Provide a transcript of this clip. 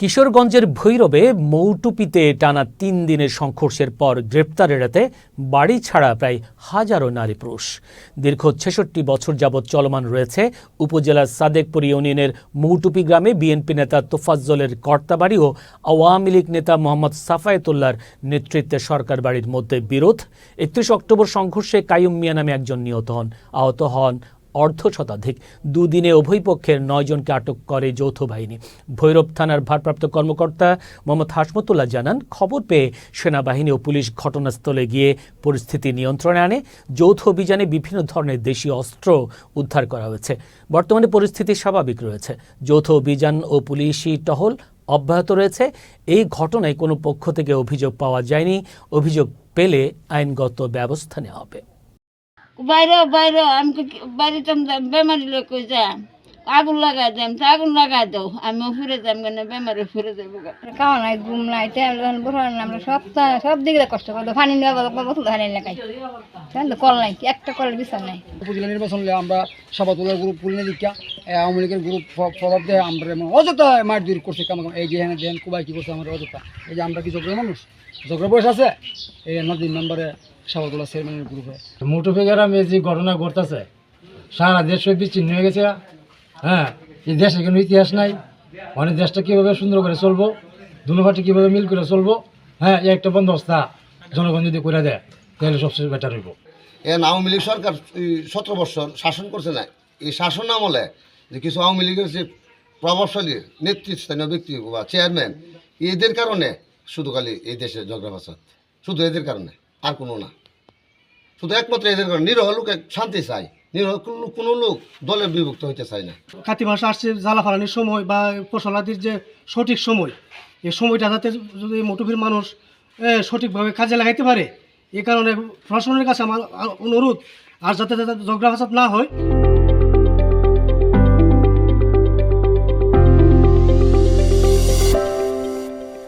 কিশোরগঞ্জের ভৈরবে মৌটুপিতে টানা তিন দিনের সংঘর্ষের পর গ্রেপ্তার এড়াতে বাড়ি ছাড়া প্রায় হাজারো নারী পুরুষ। দীর্ঘ ছেষট্টি বছর যাবৎ চলমান রয়েছে উপজেলার সাদেকপুর ইউনিয়নের মৌটুপি গ্রামে বিএনপি নেতা তোফাজ্জলের কর্তাবাড়ি ও আওয়ামী লীগ নেতা মোহাম্মদ সাফায়েতুল্লার নেতৃত্বে সরকার বাড়ির মধ্যে বিরোধ। একত্রিশ অক্টোবর সংঘর্ষে কায়ুম মিয়া নামে একজন নিহত হন। আহত হন অর্ধ শতাধিক দুদিনে উভয় পক্ষের নয়জনকে আটক করে যৌথ বাহিনী। ভৈরব থানার ভারপ্রাপ্ত কর্মকর্তা মোহাম্মদ হাসমতুল্লাহ জানান, খবর পেয়ে সেনাবাহিনী ও পুলিশ ঘটনাস্থলে গিয়ে পরিস্থিতি নিয়ন্ত্রণে আনে। যৌথ অভিযানে বিভিন্ন ধরনের দেশীয় অস্ত্র উদ্ধার করা হয়েছে। বর্তমানে পরিস্থিতি স্বাভাবিক রয়েছে। যৌথ অভিযান ও পুলিশি টহল অব্যাহত রয়েছে। এই ঘটনায় কোনো পক্ষ থেকে অভিযোগ পাওয়া যায়নি। অভিযোগ পেলে আইনগত ব্যবস্থা নেওয়া হবে। বাইরে বাইরে আমি বাইরে বেমারি লোক যাম আগুন লাগাই দেম তো আগুন লাগাই দাও। আমি ফিরে যাম কেন বেমারে ফিরে যাব। খাওয়া নাই ঘুম নাই টাইম যখন আমরা সব সব দিকে কষ্ট করতো পানি নেওয়া বোতল ধারে লাগাই। তো কল নাই একটা কলের বিচার নাই। উপজেলা নির্বাচন আমরা সাবাতুলার গ্রুপ পুলিনে দীক্ষা আওয়ামী লীগের গ্রুপ প্র- প্রভাব দেয় আমরা এমন অযথা মার দূর করছে কেমন এই যে হ্যাঁ দেন কুবাই কি করছে আমরা অযথা। এই যে আমরা কি যোগ্য মানুষ? যোগ্য বয়স আছে? এই নদীর নম্বরে সাবাতুল্লাহ চেয়ারম্যানের গ্রুপে মুঠোফে গ্রামে যে ঘটনা ঘটতেছে সারা দেশ বিচ্ছিন্ন হয়ে গেছে হ্যাঁ এই দেশে কোনো ইতিহাস নাই। মানে দেশটা কীভাবে সুন্দর করে চলবো দুনো পার্টি কীভাবে মিল করে চলবো হ্যাঁ এই একটা বন্দোবস্তা জনগণ যদি করে দেয়, তাহলে সবচেয়ে বেটার হইব। এখন আওয়ামী লীগ সরকার সতেরো বছর শাসন করছে না। এই শাসন আমলে যে কিছু আওয়ামী লীগের যে প্রভাবশালী নেতৃস্থানীয় ব্যক্তি বা চেয়ারম্যান এদের কারণে শুধু খালি এই দেশে ঝগড়া শুধু এদের কারণে, আর কোনো না। শুধু একমাত্র এদের কারণে। নিরহ লোক শান্তি চায়। কোনো লোক দলে বিভক্ত হইতে চায় না। কাতি মাস আসছে, জ্বালা ফালানির সময় বা ফসলাদির যে সঠিক সময়, এই সময়টা যাতে যদি মোটুভির মানুষ সঠিকভাবে কাজে লাগাইতে পারে, এ কারণে প্রশাসনের কাছে আমার অনুরোধ, আর যাতে যাতে ঝগড়া না হয়।